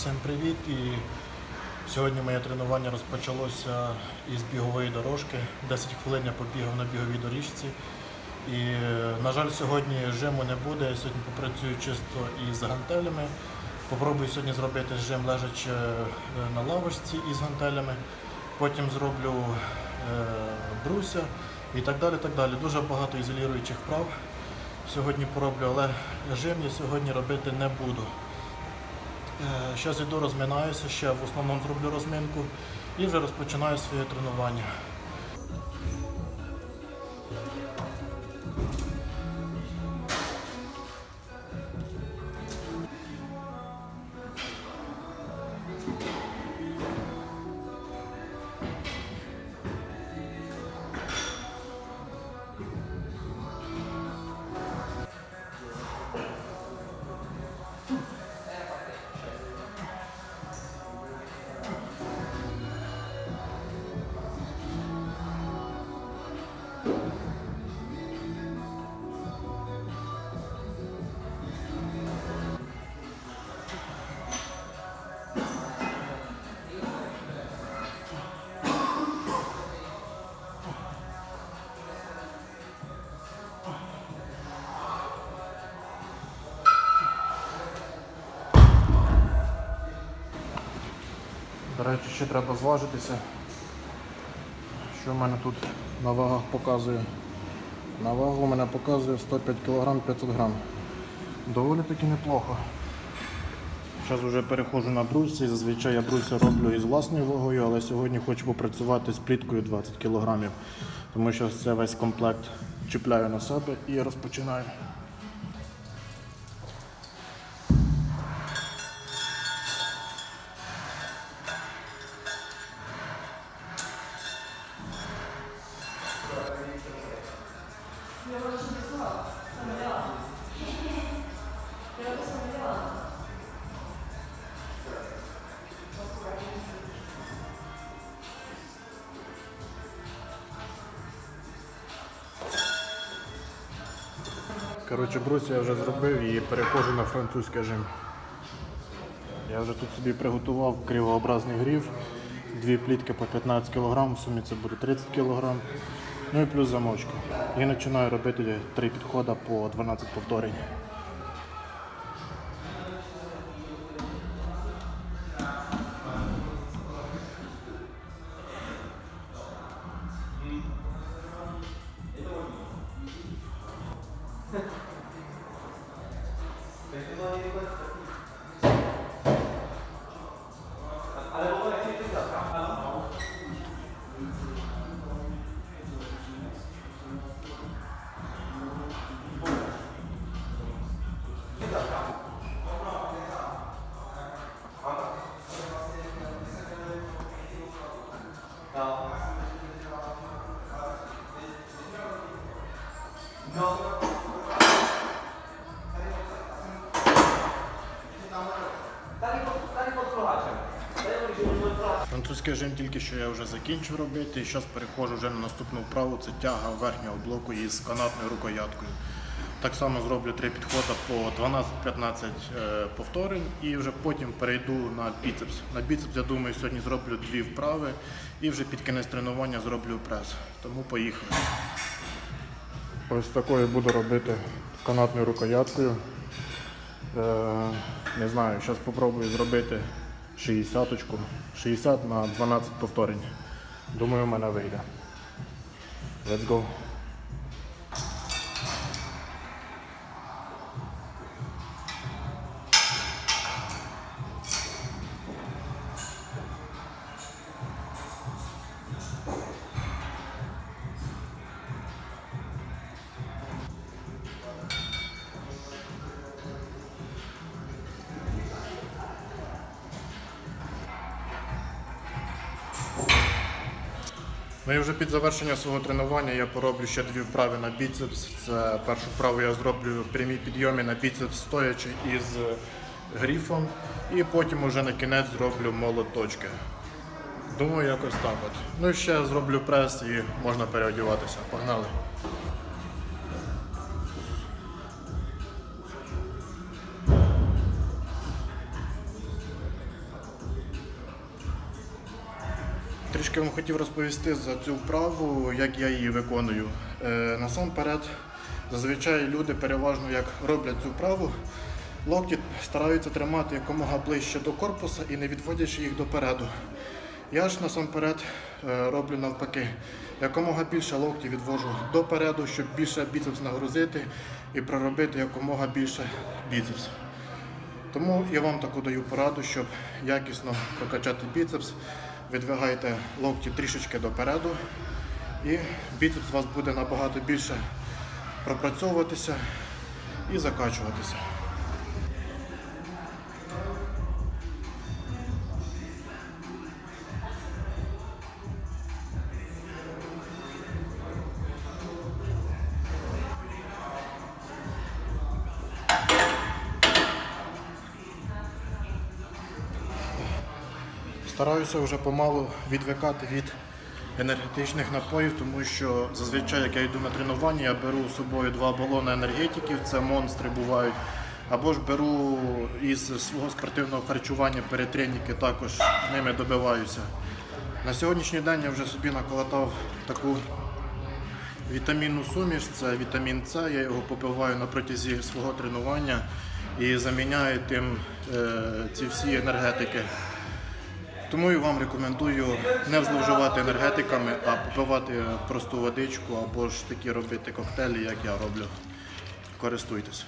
Всім привіт! І сьогодні моє тренування розпочалося із бігової дорожки. 10 хвилин я побігав на біговій доріжці. І, на жаль, сьогодні жиму не буде. Я сьогодні попрацюю чисто із гантелями. Попробую сьогодні зробити жим лежачи е, на лавочці із гантелями. Потім зроблю е, бруся і так далі. так далі. Дуже багато ізолюючих вправ сьогодні пороблю, але жим я сьогодні робити не буду. Зараз йду розминаюся, ще в основному зроблю розминку і вже розпочинаю своє тренування. До речі, ще треба зважитися. Що в мене тут на вагах показує? На вагу у мене показує 105 кг 500 г. Доволі таки неплохо. Зараз вже переходжу на брусі. Зазвичай я бруся роблю із власною вагою, але сьогодні хочу попрацювати з пліткою 20 кг. Тому що це весь комплект чіпляю на себе і розпочинаю. Коротше, брусю я вже зробив і перехожу на французький жим. Я вже тут собі приготував кривообразний грів, дві плітки по 15 кг, в сумі це буде 30 кг, ну і плюс замочка. І починаю робити три підходи по 12 повторень. Французький жим тільки що я вже закінчив робити. І зараз переходжу вже на наступну вправу. Це тяга верхнього блоку із канатною рукояткою. Так само зроблю три підходи по 12-15 е, повторень і вже потім перейду на біцепс. На біцепс, я думаю, сьогодні зроблю дві вправи і вже під кінець тренування зроблю прес. Тому поїхали. Ось такою буду робити канатною рукояткою. Е, не знаю, зараз спробую зробити 60 60 на 12 повторень. Думаю, в мене вийде. Let's go. Ну і вже під завершення свого тренування я пороблю ще дві вправи на біцепс. Це першу вправу я зроблю прямі підйоми на біцепс стоячи із гріфом. І потім уже на кінець зроблю молоточки. Думаю, якось так от. Ну і ще зроблю прес і можна переодіватися. Погнали. Трошки вам хотів розповісти за цю вправу, як я її виконую. Е, насамперед, зазвичай люди переважно як роблять цю вправу, локті стараються тримати якомога ближче до корпуса і не відводячи їх допереду. Я ж насамперед е, роблю навпаки. Якомога більше локті відвожу допереду, щоб більше біцепс нагрузити і проробити якомога більше біцепс. Тому я вам таку даю пораду, щоб якісно прокачати біцепс. Відвигайте локті трішечки допереду, і біцепс у вас буде набагато більше пропрацьовуватися і закачуватися. Стараюся вже помалу відвикати від енергетичних напоїв, тому що зазвичай, як я йду на тренування, я беру з собою два балони енергетиків, це монстри бувають. Або ж беру із свого спортивного харчування перетренінги, також ними добиваюся. На сьогоднішній день я вже собі наколотав таку вітамінну суміш, це вітамін С, я його попиваю на протязі свого тренування і заміняю тим е, ці всі енергетики. Тому і вам рекомендую не зловживати енергетиками, а попивати просту водичку або ж такі робити коктейлі, як я роблю. Користуйтесь.